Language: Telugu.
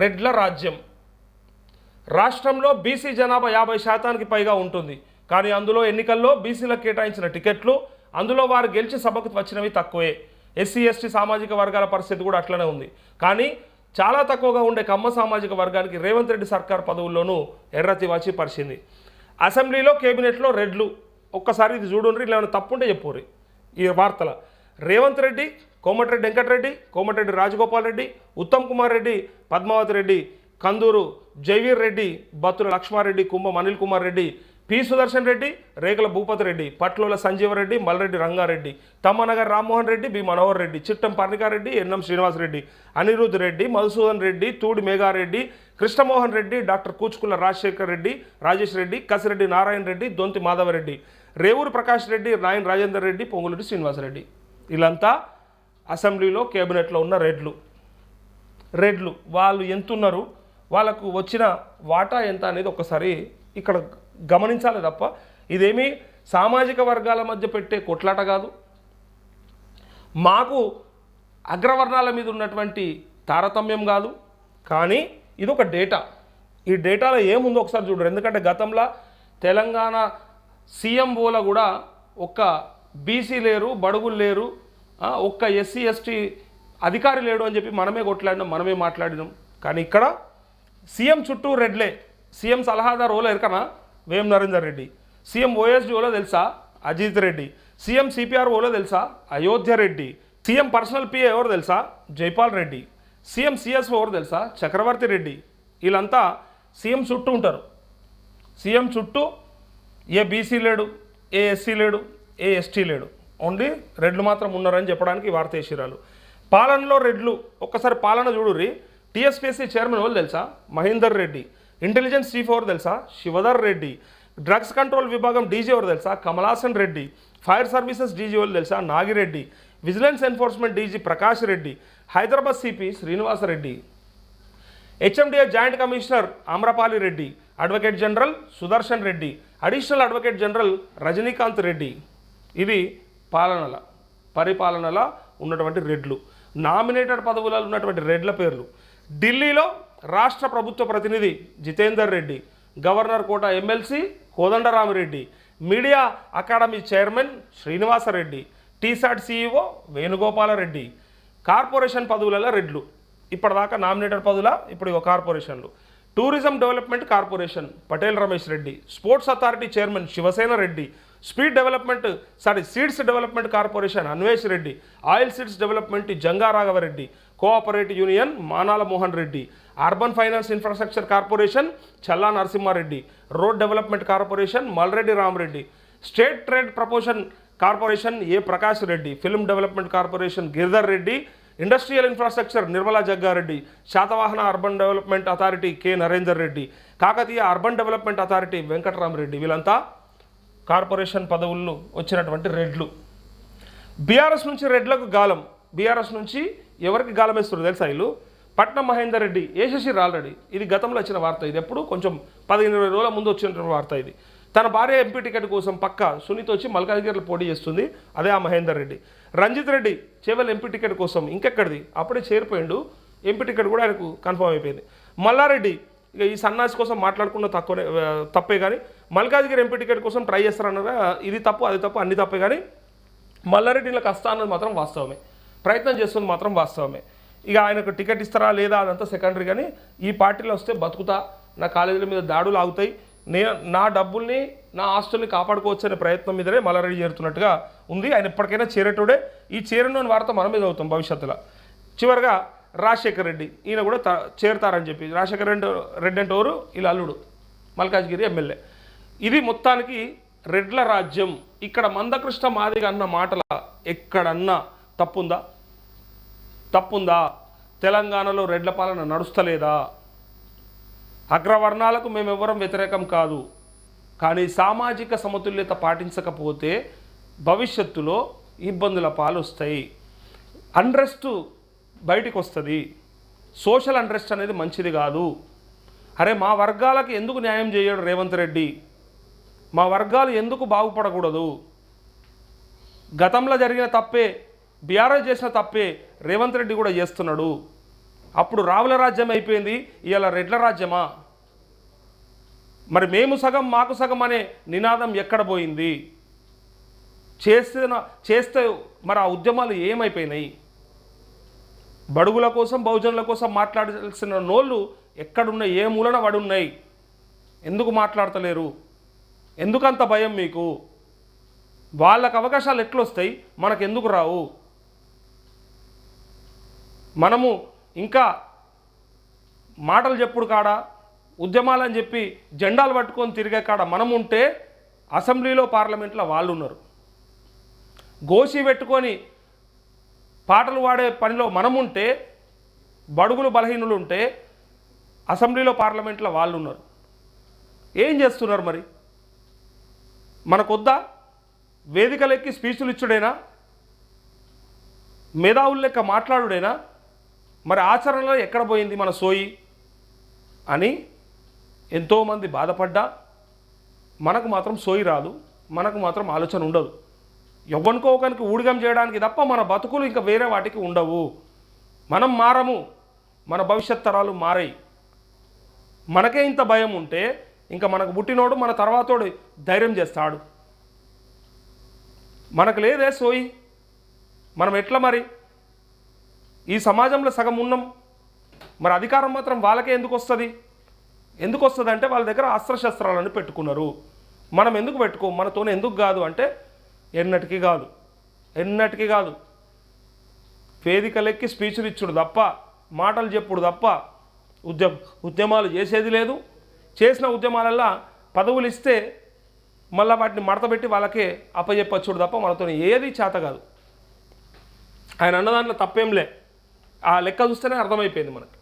రెడ్ల రాజ్యం. రాష్ట్రంలో బీసీ జనాభా యాభై శాతానికి పైగా ఉంటుంది. కానీ అందులో ఎన్నికల్లో బీసీలకు కేటాయించిన టికెట్లు అందులో వారు గెలిచి సభకు వచ్చినవి తక్కువే. ఎస్సీ ఎస్టీ సామాజిక వర్గాల పరిస్థితి కూడా అట్లనే ఉంది. కానీ చాలా తక్కువగా ఉండే కమ్మ సామాజిక వర్గానికి రేవంత్ రెడ్డి సర్కార్ పదవుల్లోనూ ఎర్రతి వాచి పరిచింది. అసెంబ్లీలో కేబినెట్లో రెడ్లు. ఒక్కసారి ఇది చూడండి ఇలా తప్పుంటే చెప్పుర్రి. ఈ వార్తల. Revanth Reddy Komatireddy Venkatareddy Komatireddy Rajagopal Reddy Uttam Kumar Reddy Padmavathi Reddy Kanduru Jaiveer Reddy Battula Laxmareddy Kumbham Anil Kumar Reddy P Sudarshan Reddy Rekula Bhupathi Reddy Patlola Sanjeevareddy Malreddy Rangareddy Thammanagar Rammohan Reddy B Manohar Reddy Chittem Parnikareddy NM Srinivasareddy Anirudh Reddy Madhusudan Reddy Thudi Meghareddy Krishnamohan Reddy doctor Kuchukulla Rajasekhar Reddy Rajesh Reddy Kasireddy Narayana Reddy Donthi Madhavareddy Revuri Prakash Reddy Nayan Rajender Reddy Ponguluri Srinivasareddy. వీళ్ళంతా అసెంబ్లీలో కేబినెట్లో ఉన్న రెడ్లు. రెడ్లు వాళ్ళు ఎంతున్నారు? వాళ్ళకు వచ్చిన వాటా ఎంత అనేది ఒకసారి ఇక్కడ గమనించాలి తప్ప ఇదేమీ సామాజిక వర్గాల మధ్య పెట్టే కొట్లాట కాదు. మాకు అగ్రవర్ణాల మీద ఉన్నటువంటి తారతమ్యం కాదు. కానీ ఇది ఒక డేటా. ఈ డేటాలో ఏముందో ఒకసారి చూడరు ఎందుకంటే గతంలో తెలంగాణ సీఎంఓలో కూడా ఒక్క బీసీ లేరు బడుగులు లేరు ఒక్క ఎస్సీ ఎస్టీ అధికారి లేడు అని చెప్పి మనమే కొట్లాడినాం మనమే మాట్లాడినాం. కానీ ఇక్కడ సీఎం చుట్టూ రెడ్లే. సీఎం సలహాదారు ఓలో ఎరకనా? వేం నరేందర్ రెడ్డి. సీఎం ఓఎస్డి ఓలో తెలుసా? అజిత్ రెడ్డి. సీఎం సిపిఆర్ ఓలో తెలుసా? Ayodhya Reddy. CM personal PA ఎవరు తెలుసా? జైపాల్ రెడ్డి. సీఎం సిఎస్ఓ ఎవరు తెలుసా? చక్రవర్తి రెడ్డి. వీళ్ళంతా సీఎం చుట్టూ ఉంటారు. సీఎం చుట్టూ ఏ బీసీ లేడు ఏ ఎస్సీ లేడు ఏ ఎస్టీ లేడు. ఓన్లీ రెడ్లు మాత్రం ఉన్నారని చెప్పడానికి వార్తేశ్వరాలు వార్త వేసిరాలు పాలనలో రెడ్లు ఒక్కసారి పాలన చూడుర్రి. టీఎస్పీఎస్సీ చైర్మన్ ఎవరు తెలుసా? మహేందర్ రెడ్డి. ఇంటెలిజెన్స్ చీఫ్ ఎవరు తెలుసా? శివధర్ రెడ్డి. డ్రగ్స్ కంట్రోల్ విభాగం డీజీ ఎవరు తెలుసా? Kamalasan Reddy. Fire services DG ఎవరు తెలుసా? Nagireddy. Vigilance enforcement DG Prakash Reddy. Hyderabad CP Srinivasareddy HMDA joint commissioner Amrapali Reddy. Advocate general Sudarshan Reddy. Additional advocate general Rajinikanth Reddy. ఇవి పాలనల పరిపాలనల ఉన్నటువంటి రెడ్లు. నామినేటెడ్ పదవులలో ఉన్నటువంటి రెడ్ల పేర్లు. ఢిల్లీలో రాష్ట్ర ప్రభుత్వ ప్రతినిధి Jitender Reddy governor quota MLC Kodandaramireddy media academy chairman Srinivasareddy TSAT CEO Venugopalareddy corporation పదవులలో రెడ్లు. ఇప్పటిదాకా నామినేటెడ్ పదవుల ఇప్పుడు కార్పొరేషన్లు. Tourism development corporation Patel Ramesh Reddy sports authority chairman Shivasena Reddy speed development sorry seeds development corporation Anvesh Reddy oil seeds development Janga Raghavareddy cooperative union Manala Mohan Reddy urban finance infrastructure corporation Challa Narasimhareddy road development corporation Malreddy Ramareddy state trade promotion corporation ఏ Prakash Reddy film development corporation Giridhar Reddy industrial infrastructure Nirmala Jaggareddy Satavahana urban development authority K Narender Reddy Kakatiya urban development authority Venkataramareddy వీళ్ళంతా కార్పొరేషన్ పదవుల్లో వచ్చినటువంటి రెడ్లు. బీఆర్ఎస్ నుంచి రెడ్లకు గాలం. బీఆర్ఎస్ నుంచి ఎవరికి గాలం వేస్తున్నారు తెలుసా వీళ్ళు? పట్నం మహేందర్ రెడ్డి వేసేసిర్రు ఆల్రెడీ ఇది గతంలో వచ్చిన వార్త ఇది. ఎప్పుడు? కొంచెం పదిహేను ఇరవై రోజుల ముందు వచ్చిన వార్త ఇది. తన భార్య ఎంపీ టికెట్ కోసం పక్క సునీత వచ్చి మల్కాజ్గిరిలో పోటీ చేస్తుంది. అదే ఆ మహేందర్ రెడ్డి. రంజిత్ రెడ్డి చేవల్ ఎంపీ టికెట్ కోసం ఇంకెక్కడిది? అప్పుడే చేరిపోయిండు. ఎంపీ టికెట్ కూడా ఆయనకు కన్ఫర్మ్ అయిపోయింది. మల్లారెడ్డి ఇక ఈ సన్నాసి కోసం మాట్లాడుకున్న తక్కువనే తప్పే కానీ మల్కాజ్గిరి ఎంపీ టికెట్ కోసం ట్రై చేస్తారన్నారా? ఇది తప్పు అది తప్పు అన్ని తప్పే కానీ మల్లారెడ్డి ఇలా కష్టం అన్నది మాత్రం వాస్తవమే. ప్రయత్నం చేస్తుంది మాత్రం వాస్తవమే. ఇక ఆయనకు టికెట్ ఇస్తారా లేదా అదంతా సెకండరీ కానీ ఈ పార్టీలో వస్తే బతుకుతా నా కాలేజీల మీద దాడులు ఆగుతాయి నేను నా డబ్బుల్ని నా ఆస్తుల్ని కాపాడుకోవచ్చు అనే ప్రయత్నం మీదనే మల్లారెడ్డి చేరుతున్నట్టుగా ఉంది. ఆయన ఎప్పటికైనా చేరేటోడే. ఈ చేరను వార్త మన మీద అవుతాం భవిష్యత్తులో. చివరిగా రాజశేఖర్ రెడ్డి ఈయన కూడా త- చేరతారని చెప్పి. రాజశేఖర్ రెడ్డి రెడ్డి అంటే ఎవరు ఇలా అల్లుడు మల్కాజ్గిరి ఎమ్మెల్యే. ఇది మొత్తానికి రెడ్ల రాజ్యం. ఇక్కడ మందకృష్ణ మాదిగ అన్న మాటల ఎక్కడన్నా తప్పుందా? తప్పుందా? తెలంగాణలో రెడ్ల పాలన నడుస్తలేదా? అగ్రవర్ణాలకు మేమెవ్వరం వ్యతిరేకం కాదు. కానీ సామాజిక సమతుల్యత పాటించకపోతే భవిష్యత్తులో ఇబ్బందుల పాలు వస్తాయి అన్రెస్ట్ బయటికి వస్తుంది సోషల్ అండ్రెస్ట్ అనేది మంచిది కాదు. అరే మా వర్గాలకు ఎందుకు న్యాయం చేయడు రేవంత్ రెడ్డి? మా వర్గాలు ఎందుకు బాగుపడకూడదు? గతంలో జరిగిన తప్పే బీఆర్ఎస్ చేసిన తప్పే రేవంత్ రెడ్డి కూడా చేస్తున్నాడు. అప్పుడు రావుల రాజ్యం అయిపోయింది ఇవాళ రెడ్ల రాజ్యమా? మరి మేము సగం మాకు సగం అనే నినాదం ఎక్కడ పోయింది? చేస్తున్న చేస్తే మరి ఆ ఉద్యమాలు ఏమైపోయినాయి? బడుగుల కోసం బహుజనుల కోసం మాట్లాడాల్సిన నోళ్ళు ఎక్కడున్నాయి? ఏ మూలన పడున్నాయి? ఎందుకు మాట్లాడతలేరు? ఎందుకంత భయం మీకు? వాళ్ళకు అవకాశాలు ఎట్లొస్తాయి? మనకు ఎందుకు రావు? మనము ఇంకా మాటలు చెప్పుడు కాడ? ఉద్యమాలని చెప్పి జెండాలు పట్టుకొని తిరిగే కాడ మనం ఉంటే అసెంబ్లీలో పార్లమెంట్లో వాళ్ళు ఉన్నారు గోసి పెట్టుకొని పాటలు పాడే పనిలో మనం ఉంటే బడుగులు బలహీనులు ఉంటే అసెంబ్లీలో పార్లమెంట్లో వాళ్ళు ఉన్నారు ఏం చేస్తున్నారు మరి? మనకొద్దా? వేదికలెక్కి స్పీచ్లు ఇచ్చుడేనా మేధావులు లెక్క మాట్లాడుడైనా? మరి ఆచరణలో ఎక్కడ పోయింది మన సోయి? అని ఎంతోమంది బాధపడ్డా. మనకు మాత్రం సోయి రాదు. మనకు మాత్రం ఆలోచన ఉండదు. ఎవ్వనికో ఒకరికి ఊడిగం చేయడానికి తప్ప మన బతుకులు ఇంకా వేరే వాటికి ఉండవు. మనం మారము. మన భవిష్యత్ తరాలు మారాయి. మనకే ఇంత భయం ఉంటే ఇంకా మనకు పుట్టినోడు మన తర్వాతోడు ధైర్యం చేస్తాడు. మనకు లేదే సోయి. మనం ఎట్లా మరి? ఈ సమాజంలో సగం ఉన్నాం. మరి అధికారం మాత్రం వాళ్ళకే ఎందుకు వస్తుంది? ఎందుకు వస్తుంది అంటే వాళ్ళ దగ్గర అస్త్రశస్త్రాలను పెట్టుకున్నారు. మనం ఎందుకు పెట్టుకో? మనతోనే ఎందుకు కాదు అంటే ఎన్నటికీ కాదు. ఎన్నటికీ కాదు. వేదికలెక్కి స్పీచ్లు ఇచ్చుడు తప్ప మాటలు చెప్పుడు తప్ప ఉద్యమ ఉద్యమాలు చేసేది లేదు. చేసిన ఉద్యమాలల్లో పదవులు ఇస్తే మళ్ళీ వాటిని మడతపెట్టి వాళ్ళకే అప్పచెప్పచ్చుడు తప్ప మనతో ఏది చేత కాదు. ఆయన అన్నదాంట్లో తప్పేంలే ఆ లెక్క చూస్తేనే అర్థమైపోయింది మనకి.